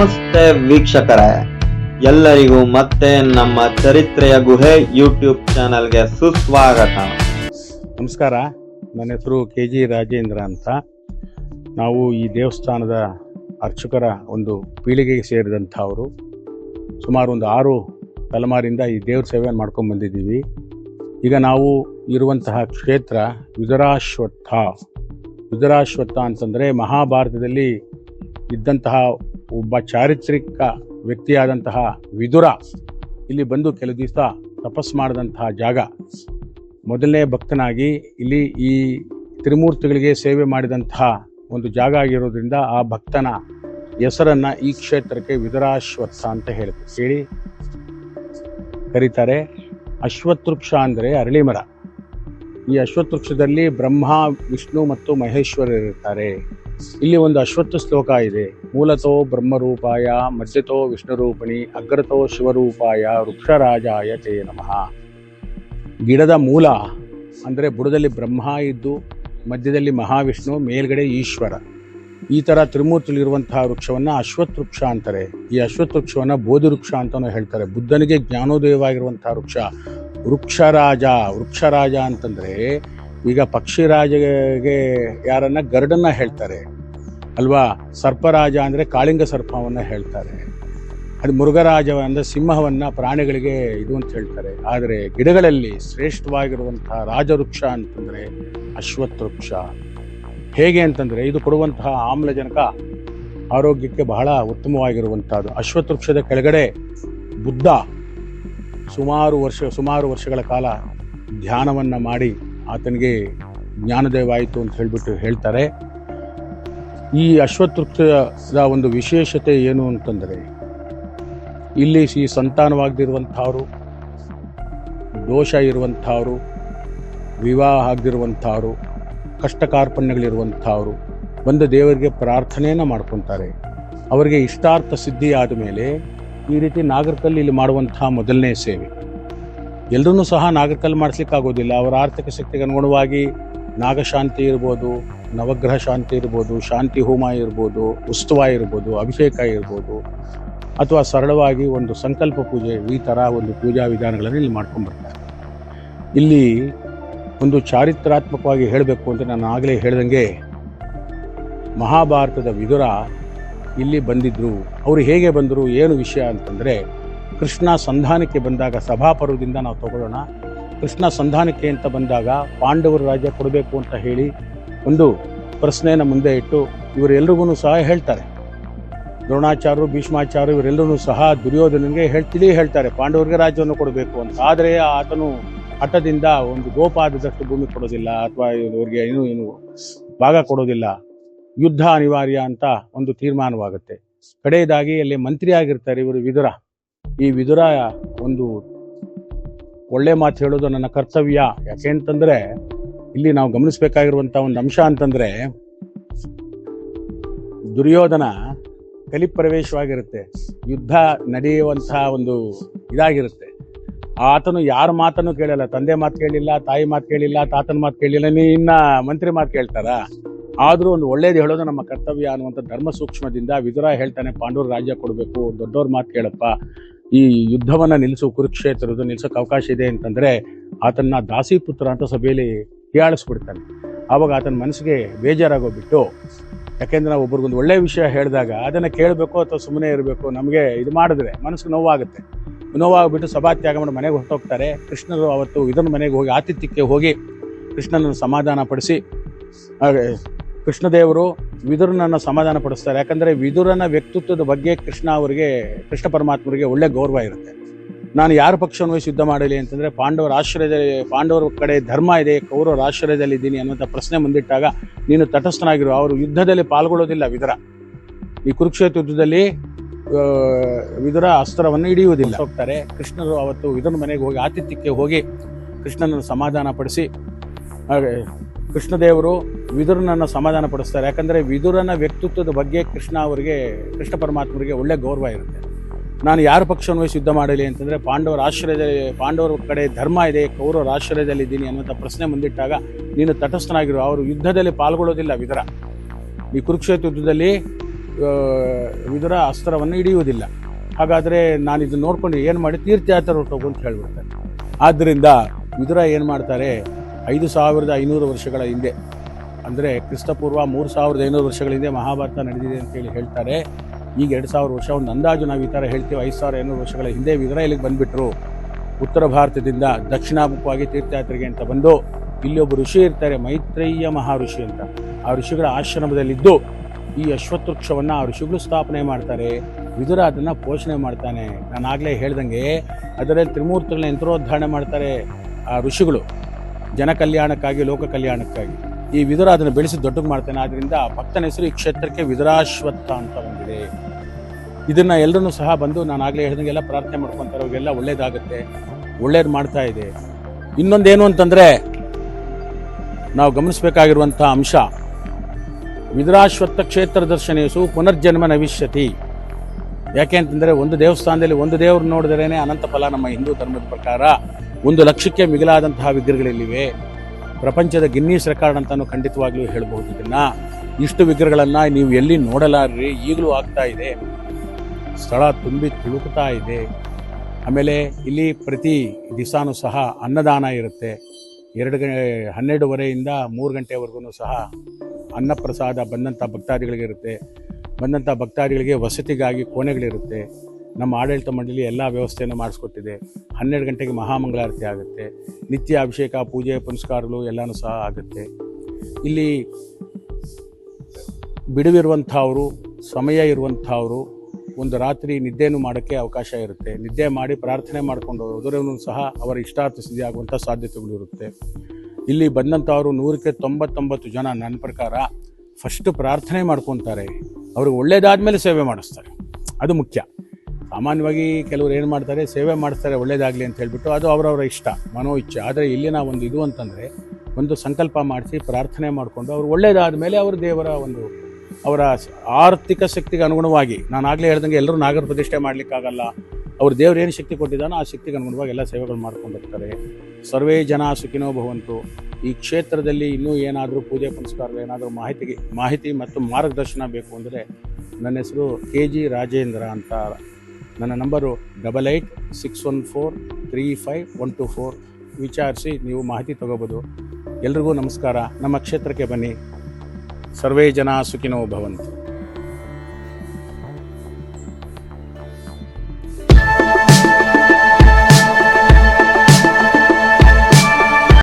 ನಮಸ್ತೆ ವೀಕ್ಷಕರೇ. ಎಲ್ಲರಿಗೂ ಮತ್ತೆ ನಮ್ಮ ಚರಿತ್ರೆಯ ಗುಹೆ ಯೂಟ್ಯೂಬ್ ಚಾನಲ್ಗೆ ಸುಸ್ವಾಗತ. ನಮಸ್ಕಾರ, ನನ್ನ ಹೆಸರು ಕೆ ಜಿ ರಾಜೇಂದ್ರ ಅಂತ. ನಾವು ಈ ದೇವಸ್ಥಾನದ ಅರ್ಚಕರ ಒಂದು ಪೀಳಿಗೆಗೆ ಸೇರಿದಂಥವರು ಸುಮಾರು ಒಂದು ಆರು ತಲೆಮಾರಿಂದ ಈ ದೇವ್ರ ಸೇವೆಯನ್ನು ಮಾಡ್ಕೊಂಡು ಬಂದಿದ್ದೀವಿ. ಈಗ ನಾವು ಇರುವಂತಹ ಕ್ಷೇತ್ರ ವಿದುರಾಶ್ವತ್ಥ. ವಿದುರಾಶ್ವತ್ಥ ಅಂತಂದರೆ ಮಹಾಭಾರತದಲ್ಲಿ ಇದ್ದಂತಹ ಒಬ್ಬ ಚಾರಿತ್ರಿಕ ವ್ಯಕ್ತಿಯಾದಂತಹ ವಿದುರ ಇಲ್ಲಿ ಬಂದು ಕೆಲವು ದಿವಸ ತಪಸ್ ಮಾಡಿದಂತಹ ಜಾಗ. ಮೊದಲನೇ ಭಕ್ತನಾಗಿ ಇಲ್ಲಿ ಈ ತ್ರಿಮೂರ್ತಿಗಳಿಗೆ ಸೇವೆ ಮಾಡಿದಂತಹ ಒಂದು ಜಾಗ ಆಗಿರೋದ್ರಿಂದ ಆ ಭಕ್ತನ ಹೆಸರನ್ನ ಈ ಕ್ಷೇತ್ರಕ್ಕೆ ವಿದುರಾಶ್ವತ್ಥ ಅಂತ ಹೇಳುತ್ತೆ. ಹೇಳಿ. ಕರೀತಾರೆ, ಅಶ್ವತ್ವೃಕ್ಷ ಅಂದರೆ ಅರಳಿ ಮರ ಈ ಅಶ್ವತ್ವೃಕ್ಷದಲ್ಲಿ ಬ್ರಹ್ಮ, ವಿಷ್ಣು ಮತ್ತು ಮಹೇಶ್ವರರಿರ್ತಾರೆ. ಇಲ್ಲಿ ಒಂದು ಅಶ್ವತ್ಥ ಶ್ಲೋಕ ಇದೆ. ಮೂಲತೋ ಬ್ರಹ್ಮರೂಪಾಯ, ಮಧ್ಯತೋ ವಿಷ್ಣುರೂಪಿಣಿ, ಅಗ್ರತೋ ಶಿವರೂಪಾಯ, ವೃಕ್ಷರಾಜಾಯ ತೇ ನಮಃ. ಗಿಡದ ಮೂಲ ಅಂದರೆ ಬುಡದಲ್ಲಿ ಬ್ರಹ್ಮ ಇದ್ದು, ಮಧ್ಯದಲ್ಲಿ ಮಹಾವಿಷ್ಣು, ಮೇಲ್ಗಡೆ ಈಶ್ವರ. ಈ ಥರ ತ್ರಿಮೂರ್ತಿಲಿರುವಂತಹ ವೃಕ್ಷವನ್ನು ಅಶ್ವತ್ಥ ವೃಕ್ಷ ಅಂತಾರೆ. ಈ ಅಶ್ವತ್ಥ ವೃಕ್ಷವನ್ನು ಬೋಧಿ ವೃಕ್ಷ ಅಂತಲೂ ಹೇಳ್ತಾರೆ. ಬುದ್ಧನಿಗೆ ಜ್ಞಾನೋದಯವಾಗಿರುವಂತಹ ವೃಕ್ಷ ವೃಕ್ಷರಾಜ. ವೃಕ್ಷರಾಜ ಅಂತಂದರೆ ಈಗ ಪಕ್ಷಿರಾಜಗೆ ಯಾರನ್ನ ಗರುಡನ್ನ ಹೇಳ್ತಾರೆ. ಅಲ್ವಾ? ಸರ್ಪರಾಜ ಅಂದರೆ ಕಾಳಿಂಗ ಸರ್ಪವನ್ನು ಹೇಳ್ತಾರೆ. ಅದು ಮುರುಘರಾಜ ಅಂದರೆ ಸಿಂಹವನ್ನು ಪ್ರಾಣಿಗಳಿಗೆ ಇದು ಅಂತ ಹೇಳ್ತಾರೆ. ಆದರೆ ಗಿಡಗಳಲ್ಲಿ ಶ್ರೇಷ್ಠವಾಗಿರುವಂತಹ ರಾಜವೃಕ್ಷ ಅಂತಂದರೆ ಅಶ್ವತ್ಥ ವೃಕ್ಷ ಹೇಗೆ ಅಂತಂದರೆ ಇದು ಕೊಡುವಂತಹ ಆಮ್ಲಜನಕ ಆರೋಗ್ಯಕ್ಕೆ ಬಹಳ ಉತ್ತಮವಾಗಿರುವಂಥದ್ದು ಅಶ್ವತ್ಥ ವೃಕ್ಷದ ಕೆಳಗಡೆ ಬುದ್ಧ ಸುಮಾರು ವರ್ಷ, ಸುಮಾರು ವರ್ಷಗಳ ಕಾಲ ಧ್ಯಾನವನ್ನು ಮಾಡಿ ಆತನಿಗೆ ಜ್ಞಾನೋದಯವಾಯಿತು ಅಂತ ಹೇಳಿಬಿಟ್ಟು ಹೇಳ್ತಾರೆ. ಈ ಅಶ್ವತೃಪ್ತದ ಒಂದು ವಿಶೇಷತೆ ಏನು ಅಂತಂದರೆ, ಇಲ್ಲಿ ಈ ಸಂತಾನವಾಗದಿರುವಂಥವ್ರು ದೋಷ ಇರುವಂಥವ್ರು, ವಿವಾಹ ಆಗದಿರುವಂಥವ್ರು ಕಷ್ಟ ಕಾರ್ಪಣ್ಯಗಳಿರುವಂಥವ್ರು ಬಂದು ದೇವರಿಗೆ ಪ್ರಾರ್ಥನೆಯನ್ನು ಮಾಡ್ಕೊತಾರೆ ಅವರಿಗೆ ಇಷ್ಟಾರ್ಥ ಸಿದ್ಧಿ ಆದ ಮೇಲೆ ಈ ರೀತಿ ನಾಗರಕಲ್ಲಿ ಇಲ್ಲಿ ಮಾಡುವಂತಹ ಮೊದಲನೇ ಸೇವೆ. ಎಲ್ಲರನ್ನೂ ಸಹ ನಾಗರಿಕಲ್ಲಿ ಮಾಡಿಸ್ಲಿಕ್ಕೆ ಆಗೋದಿಲ್ಲ. ಅವರ ಆರ್ಥಿಕ ಶಕ್ತಿಗೆ ಅನುಗುಣವಾಗಿ ನಾಗಶಾಂತಿ ಇರ್ಬೋದು, ನವಗ್ರಹ ಶಾಂತಿ ಇರ್ಬೋದು, ಶಾಂತಿ ಹೋಮ ಇರ್ಬೋದು ಉತ್ಸವ ಇರ್ಬೋದು, ಅಭಿಷೇಕ ಇರ್ಬೋದು, ಅಥವಾ ಸರಳವಾಗಿ ಒಂದು ಸಂಕಲ್ಪ ಪೂಜೆ ಈ ಥರ ಒಂದು ಪೂಜಾ ವಿಧಾನಗಳನ್ನು ಇಲ್ಲಿ ಮಾಡ್ಕೊಂಡ್ಬರ್ತಾರೆ ಇಲ್ಲಿ ಒಂದು ಚಾರಿತ್ರಾತ್ಮಕವಾಗಿ ಹೇಳಬೇಕು ಅಂತ ನಾನು ಆಗಲೇ ಹೇಳ್ದಂಗೆ ಮಹಾಭಾರತದ ವಿದುರ ಇಲ್ಲಿ ಬಂದಿದ್ದರು ಅವರು ಹೇಗೆ ಬಂದರು, ಏನು ವಿಷಯ ಅಂತಂದರೆ ಕೃಷ್ಣ ಸಂಧಾನಕ್ಕೆ ಬಂದಾಗ ಸಭಾಪರ್ವದಿಂದ ನಾವು ತಗೊಳ್ಳೋಣ. ಕೃಷ್ಣ ಸಂಧಾನಕ್ಕೆ ಅಂತ ಬಂದಾಗ ಪಾಂಡವರು ರಾಜ್ಯ ಕೊಡಬೇಕು ಅಂತ ಹೇಳಿ ಒಂದು ಪ್ರಶ್ನೆಯನ್ನು ಮುಂದೆ ಇಟ್ಟು ಇವರೆಲ್ರಿಗೂ ಸಹ ಹೇಳ್ತಾರೆ. ದ್ರೋಣಾಚಾರ್ಯರು, ಭೀಷ್ಮಾಚಾರ್ಯರು ಇವರೆಲ್ಲರೂ ಸಹ ದುರ್ಯೋಧನನಿಗೆ ಹೇಳ್ತಿಳಿ ಹೇಳ್ತಾರೆ. ಪಾಂಡವರಿಗೆ ರಾಜ್ಯವನ್ನು ಕೊಡಬೇಕು ಅಂತ. ಆದರೆ ಆತನು ಹಠದಿಂದ ಒಂದು ಗೋಪಾದದಷ್ಟು ಭೂಮಿ ಕೊಡೋದಿಲ್ಲ ಅಥವಾ ಇವರಿಗೆ ಏನು ಏನು ಭಾಗ ಕೊಡೋದಿಲ್ಲ. ಯುದ್ಧ ಅನಿವಾರ್ಯ ಅಂತ ಒಂದು ತೀರ್ಮಾನವಾಗುತ್ತೆ. ಕಡೆಯದಾಗಿ ಅಲ್ಲಿ ಮಂತ್ರಿ ಆಗಿರ್ತಾರೆ ಇವರು ವಿದುರ. ಈ ವಿದುರ ಒಂದು ಒಳ್ಳೆ ಮಾತು ಹೇಳೋದು ನನ್ನ ಕರ್ತವ್ಯ. ಯಾಕೆ ಅಂತಂದ್ರೆ, ಇಲ್ಲಿ ನಾವು ಗಮನಿಸಬೇಕಾಗಿರುವಂತ ಒಂದು ಅಂಶ ಅಂತಂದ್ರೆ, ದುರ್ಯೋಧನ ಕಲಿ ಪ್ರವೇಶವಾಗಿರುತ್ತೆ ಯುದ್ಧ ನಡೆಯುವಂತಹ ಒಂದು ಇದಾಗಿರುತ್ತೆ. ಆತನು ಯಾರ ಮಾತನ್ನು ಕೇಳಲ್ಲ. ತಂದೆ ಮಾತು ಕೇಳಿಲ್ಲ, ತಾಯಿ ಮಾತು ಕೇಳಿಲ್ಲ, ತಾತನ ಮಾತು ಕೇಳಿಲ್ಲ, ನೀ ಇನ್ನ ಮಂತ್ರಿ ಮಾತು ಕೇಳ್ತಾರ? ಆದರೂ ಒಂದು ಒಳ್ಳೇದು ಹೇಳೋದು ನಮ್ಮ ಕರ್ತವ್ಯ ಅನ್ನುವಂಥ ಧರ್ಮ ಸೂಕ್ಷ್ಮದಿಂದ ವಿದುರ ಹೇಳ್ತಾನೆ, ಪಾಂಡವರು ರಾಜ್ಯ ಕೊಡಬೇಕು, ದೊಡ್ಡವ್ರ ಮಾತು ಕೇಳಪ್ಪ ಈ ಯುದ್ಧವನ್ನು ನಿಲ್ಲಿಸು ಕುರುಕ್ಷೇತ್ರದ ನಿಲ್ಸೋಕೆ ಅವಕಾಶ ಇದೆ ಅಂತಂದರೆ ಆತನ್ನ ದಾಸಿಪುತ್ರ ಅಂತ ಸಭೆಯಲ್ಲಿ ಹೀಯಾಳಿಸ್ಬಿಡ್ತಾನೆ ಆವಾಗ ಆತನ ಮನಸ್ಸಿಗೆ ಬೇಜಾರಾಗೋಗ್ಬಿಟ್ಟು, ಯಾಕೆಂದ್ರೆ ನಾವು ಒಬ್ರಿಗೊಂದು ಒಳ್ಳೆಯ ವಿಷಯ ಹೇಳಿದಾಗ ಅದನ್ನು ಕೇಳಬೇಕು ಅಥವಾ ಸುಮ್ಮನೆ ಇರಬೇಕು, ನಮಗೆ ಇದು ಮಾಡಿದ್ರೆ ಮನಸ್ಸಿಗೆ ನೋವಾಗುತ್ತೆ. ನೋವಾಗ್ಬಿಟ್ಟು ಸಭಾತ್ಯಾಗ ಮಾಡಿ ಮನೆಗೆ ಹೊರಟೋಗ್ತಾರೆ. ಕೃಷ್ಣರು ಅವತ್ತು ಇದನ್ನ ಮನೆಗೆ ಹೋಗಿ, ಆತಿಥ್ಯಕ್ಕೆ ಹೋಗಿ ಕೃಷ್ಣನನ್ನು ಸಮಾಧಾನ ಪಡಿಸಿ ಕೃಷ್ಣದೇವರು ವಿದುರನನ್ನು ಸಮಾಧಾನ ಪಡಿಸ್ತಾರೆ ಯಾಕಂದರೆ ವಿದುರನ ವ್ಯಕ್ತಿತ್ವದ ಬಗ್ಗೆ ಕೃಷ್ಣ ಅವರಿಗೆ, ಕೃಷ್ಣ ಪರಮಾತ್ಮರಿಗೆ ಒಳ್ಳೆ ಗೌರವ ಇರುತ್ತೆ. ನಾನು ಯಾರ ಪಕ್ಷವನ್ನು ಯುದ್ಧ ಮಾಡಲಿ ಅಂತಂದರೆ ಪಾಂಡವರ ಆಶ್ರಯದಲ್ಲಿ, ಪಾಂಡವರ ಕಡೆ ಧರ್ಮ ಇದೆ, ಕೌರವರ ಆಶ್ರಯದಲ್ಲಿ ಇದ್ದೀನಿ ಅನ್ನುವಂಥ ಪ್ರಶ್ನೆ ಮುಂದಿಟ್ಟಾಗ, ನೀನು ತಟಸ್ಥನಾಗಿರು, ಅವರು ಯುದ್ಧದಲ್ಲಿ ಪಾಲ್ಗೊಳ್ಳೋದಿಲ್ಲ ವಿದುರ. ಈ ಕುರುಕ್ಷೇತ್ರ ಯುದ್ಧದಲ್ಲಿ ವಿದುರ ಅಸ್ತ್ರವನ್ನು ಹಿಡಿಯುವುದಿಲ್ಲ. ಹೋಗ್ತಾರೆ. ಕೃಷ್ಣರು ಅವತ್ತು ವಿದುರನ ಮನೆಗೆ ಹೋಗಿ, ಆತಿಥ್ಯಕ್ಕೆ ಹೋಗಿ ಕೃಷ್ಣನನ್ನು ಸಮಾಧಾನ ಪಡಿಸಿ ಕೃಷ್ಣದೇವರು ವಿದುರನನ್ನು ಸಮಾಧಾನ ಪಡಿಸ್ತಾರೆ. ಯಾಕಂದರೆ ವಿದುರನ ವ್ಯಕ್ತಿತ್ವದ ಬಗ್ಗೆ ಕೃಷ್ಣ ಅವರಿಗೆ, ಕೃಷ್ಣ ಪರಮಾತ್ಮರಿಗೆ ಒಳ್ಳೆ ಗೌರವ ಇರುತ್ತೆ. ನಾನು ಯಾರ ಪಕ್ಷವನ್ನು ಯುದ್ಧ ಮಾಡಲಿ ಅಂತಂದರೆ ಪಾಂಡವರ ಆಶ್ರಯದಲ್ಲಿ, ಪಾಂಡವರ ಕಡೆ ಧರ್ಮ ಇದೆ, ಕೌರವರ ಆಶ್ರಯದಲ್ಲಿ ಇದ್ದೀನಿ ಅನ್ನುವಂಥ ಪ್ರಶ್ನೆ ಮುಂದಿಟ್ಟಾಗ ನೀನು ತಟಸ್ಥನಾಗಿರು, ಅವರು ಯುದ್ಧದಲ್ಲಿ ಪಾಲ್ಗೊಳ್ಳೋದಿಲ್ಲ ವಿದುರ. ಈ ಕುರುಕ್ಷೇತ್ರ ಯುದ್ಧದಲ್ಲಿ ವಿದುರ ಅಸ್ತ್ರವನ್ನು ಹಿಡಿಯುವುದಿಲ್ಲ. ಹಾಗಾದರೆ ನಾನು ಇದನ್ನು ನೋಡ್ಕೊಂಡು ಏನು ಮಾಡಿ ತೀರ್ಥಯಾತ್ರೆ ಹೊರಟೋಗು ಅಂತ ಹೇಳ್ಬಿಡ್ತಾರೆ ಆದ್ದರಿಂದ ವಿದುರ ಏನು ಮಾಡ್ತಾರೆ ಐದು ಸಾವಿರದ ಐನೂರು ವರ್ಷಗಳ ಹಿಂದೆ, ಅಂದರೆ ಕ್ರಿಸ್ತಪೂರ್ವ ಮೂರು ಸಾವಿರದ ಐನೂರು ವರ್ಷಗಳ ಹಿಂದೆ ಮಹಾಭಾರತ ನಡೆದಿದೆ ಅಂತೇಳಿ ಹೇಳ್ತಾರೆ. ಈಗ ಎರಡು ಸಾವಿರ ವರ್ಷ ಒಂದು ಅಂದಾಜು ನಾವು ಈ ಥರ ಹೇಳ್ತೀವಿ, ಐದು ಸಾವಿರ ಐನೂರು ವರ್ಷಗಳ ಹಿಂದೆ ಇಸ್ರಾಯೇಲಿಗೆ ಬಂದುಬಿಟ್ರು. ಉತ್ತರ ಭಾರತದಿಂದ ದಕ್ಷಿಣಾಮುಖವಾಗಿ ತೀರ್ಥಯಾತ್ರೆಗೆ ಅಂತ ಬಂದು ಇಲ್ಲಿ ಒಬ್ಬ ಋಷಿ ಇರ್ತಾರೆ, ಮೈತ್ರೇಯ ಮಹಾಋಷಿ ಅಂತ. ಆ ಋಷಿಗಳ ಆಶ್ರಮದಲ್ಲಿದ್ದು ಈ ಅಶ್ವತ್ವೃಕ್ಷವನ್ನು ಆ ಋಷಿಗಳು ಸ್ಥಾಪನೆ ಮಾಡ್ತಾರೆ ವಿದುರ ಅದನ್ನು ಪೋಷಣೆ ಮಾಡ್ತಾನೆ. ನಾನು ಆಗಲೇ ಹೇಳ್ದಂಗೆ ಅದರಲ್ಲಿ ತ್ರಿಮೂರ್ತಿಗಳನ್ನ ಯಂತ್ರೋದ್ಧಾರಣೆ ಮಾಡ್ತಾರೆ ಆ ಋಷಿಗಳು. ಜನ ಕಲ್ಯಾಣಕ್ಕಾಗಿ ಲೋಕ ಕಲ್ಯಾಣಕ್ಕಾಗಿ ಈ ವಿದುರ ಅದನ್ನು ಬೆಳೆಸಿ ದೊಡ್ಡಗೆ ಮಾಡ್ತೇನೆ. ಆದ್ದರಿಂದ ಭಕ್ತನ ಹೆಸರು ಈ ಕ್ಷೇತ್ರಕ್ಕೆ ವಿದುರಾಶ್ವತ್ಥ ಅಂತ ಬಂದಿದೆ. ಇದನ್ನು ಎಲ್ಲರೂ ಸಹ ಬಂದು ನಾನು ಆಗಲೇ ಹೇಳ್ದಂಗೆಲ್ಲ ಪ್ರಾರ್ಥನೆ ಮಾಡ್ಕೊತಾರೆ. ಅವ್ರಿಗೆಲ್ಲ ಒಳ್ಳೇದಾಗುತ್ತೆ. ಒಳ್ಳೇದು ಮಾಡ್ತಾ ಇದೆ. ಇನ್ನೊಂದೇನು ಅಂತಂದರೆ, ನಾವು ಗಮನಿಸಬೇಕಾಗಿರುವಂಥ ಅಂಶ. ವಿದುರಾಶ್ವತ್ಥ ಕ್ಷೇತ್ರ ದರ್ಶನೇಸು ಪುನರ್ಜನ್ಮ ನವಿಷ್ಯತಿ. ಯಾಕೆ ಅಂತಂದರೆ, ಒಂದು ದೇವಸ್ಥಾನದಲ್ಲಿ ಒಂದು ದೇವರು ನೋಡಿದ್ರೇ ಅನಂತ ಫಲ ನಮ್ಮ ಹಿಂದೂ ಧರ್ಮದ ಪ್ರಕಾರ. ಒಂದು ಲಕ್ಷಕ್ಕೆ ಮಿಗಿಲಾದಂತಹ ವಿಗ್ರಹಗಳಿಲ್ಲಿವೆ. ಪ್ರಪಂಚದ ಗಿನ್ನೀಸ್ ರೆಕಾರ್ಡ್ ಅಂತಲೂ ಖಂಡಿತವಾಗ್ಲೂ ಹೇಳಬಹುದು. ಇದನ್ನ ಇಷ್ಟು ವಿಗ್ರಹಗಳನ್ನು ನೀವು ಎಲ್ಲಿ ನೋಡಲಾರ್ರಿ? ಈಗಲೂ ಆಗ್ತಾ ಇದೆ. ಸ್ಥಳ ತುಂಬಿ ತುಳುಕ್ತಾ ಇದೆ. ಆಮೇಲೆ ಇಲ್ಲಿ ಪ್ರತಿ ದಿವಸನೂ ಸಹ ಅನ್ನದಾನ ಇರುತ್ತೆ. ಎರಡು ಗ ಹನ್ನೆರಡುವರೆಯಿಂದ ಮೂರು ಗಂಟೆವರೆಗೂ ಸಹ ಅನ್ನಪ್ರಸಾದ ಬಂದಂಥ ಭಕ್ತಾದಿಗಳಿಗೆ ಇರುತ್ತೆ ಬಂದಂಥ ಭಕ್ತಾದಿಗಳಿಗೆ ವಸತಿಗಾಗಿ ಕೋಣೆಗಳಿರುತ್ತೆ. ನಮ್ಮ ಆಡಳಿತ ಮಂಡಳಿ ಎಲ್ಲ ವ್ಯವಸ್ಥೆಯನ್ನು ಮಾಡಿಸ್ಕೊಟ್ಟಿದೆ. ಹನ್ನೆರಡು ಗಂಟೆಗೆ ಮಹಾಮಂಗಳಾರತಿ ಆಗುತ್ತೆ. ನಿತ್ಯ ಅಭಿಷೇಕ, ಪೂಜೆ, ಪುನಸ್ಕಾರಗಳು ಎಲ್ಲನೂ ಸಹ ಆಗುತ್ತೆ. ಇಲ್ಲಿ ಬಿಡುವಿರುವಂಥವರು, ಸಮಯ ಇರುವಂಥವರು, ಒಂದು ರಾತ್ರಿ ನಿದ್ದೆಯನ್ನು ಮಾಡೋಕ್ಕೆ ಅವಕಾಶ ಇರುತ್ತೆ. ನಿದ್ದೆ ಮಾಡಿ ಪ್ರಾರ್ಥನೆ ಮಾಡಿಕೊಂಡು ಹೋದ್ರೂ ಸಹ ಅವರ ಇಷ್ಟಾರ್ಥ ಸಿದ್ಧಿ ಆಗುವಂಥ ಸಾಧ್ಯತೆಗಳು ಇರುತ್ತೆ. ಇಲ್ಲಿ ಬಂದಂಥವರು ನೂರಕ್ಕೆ ತೊಂಬತ್ತೊಂಬತ್ತು ಜನ ನನ್ನ ಪ್ರಕಾರ ಫಸ್ಟ್ ಪ್ರಾರ್ಥನೆ ಮಾಡ್ಕೊತಾರೆ ಅವ್ರಿಗೆ ಒಳ್ಳೇದಾದ್ಮೇಲೆ ಸೇವೆ ಮಾಡಿಸ್ತಾರೆ. ಅದು ಮುಖ್ಯ. ಸಾಮಾನ್ಯವಾಗಿ ಕೆಲವರು ಏನು ಮಾಡ್ತಾರೆ, ಸೇವೆ ಮಾಡ್ತಾರೆ ಒಳ್ಳೇದಾಗಲಿ ಅಂತ ಹೇಳಿಬಿಟ್ಟು ಅದು ಅವರವರ ಇಷ್ಟ ಮನೋ ಇಚ್ಛೆ ಆದರೆ ಇಲ್ಲಿನ ಒಂದು ಇದು ಅಂತಂದರೆ, ಒಂದು ಸಂಕಲ್ಪ ಮಾಡಿಸಿ ಪ್ರಾರ್ಥನೆ ಮಾಡಿಕೊಂಡು ಅವರು ಒಳ್ಳೇದಾದ ಮೇಲೆ ಅವರು ದೇವರ ಒಂದು ಅವರ ಆರ್ಥಿಕ ಶಕ್ತಿಗೆ ಅನುಗುಣವಾಗಿ, ನಾನು ಆಗಲೇ ಹೇಳ್ದಂಗೆ ಎಲ್ಲರೂ ನಾಗರ ಪ್ರತಿಷ್ಠೆ ಮಾಡಲಿಕ್ಕಾಗಲ್ಲ, ಅವ್ರು ದೇವ್ರು ಏನು ಶಕ್ತಿ ಕೊಟ್ಟಿದ್ದಾನೋ ಆ ಶಕ್ತಿಗೆ ಅನುಗುಣವಾಗಿ ಎಲ್ಲ ಸೇವೆಗಳು ಮಾಡ್ಕೊಂಡು ಹೋಗ್ತಾರೆ. ಸರ್ವೇ ಜನ ಸುಖಿನೋ ಭವಂತು. ಈ ಕ್ಷೇತ್ರದಲ್ಲಿ ಇನ್ನೂ ಏನಾದರೂ ಪೂಜೆ ಪುನಸ್ಕಾರ ಏನಾದರೂ ಮಾಹಿತಿಗೆ, ಮಾಹಿತಿ ಮತ್ತು ಮಾರ್ಗದರ್ಶನ ಬೇಕು ಅಂದರೆ ನನ್ನ ಹೆಸರು ಕೆ ಜಿ ರಾಜೇಂದ್ರ ಅಂತ ನನ್ನ number double eight six one four three five one two four ವಿಚಾರಿಸಿ ನೀವು ಮಾಹಿತಿ ತಗೋಬೋದು. ಎಲ್ರಿಗೂ ನಮಸ್ಕಾರ. ನಮ್ಮ ಕ್ಷೇತ್ರಕ್ಕೆ ಬನ್ನಿ. ಸರ್ವೇ ಜನ ಸುಖಿನೋ ಭವಂತು.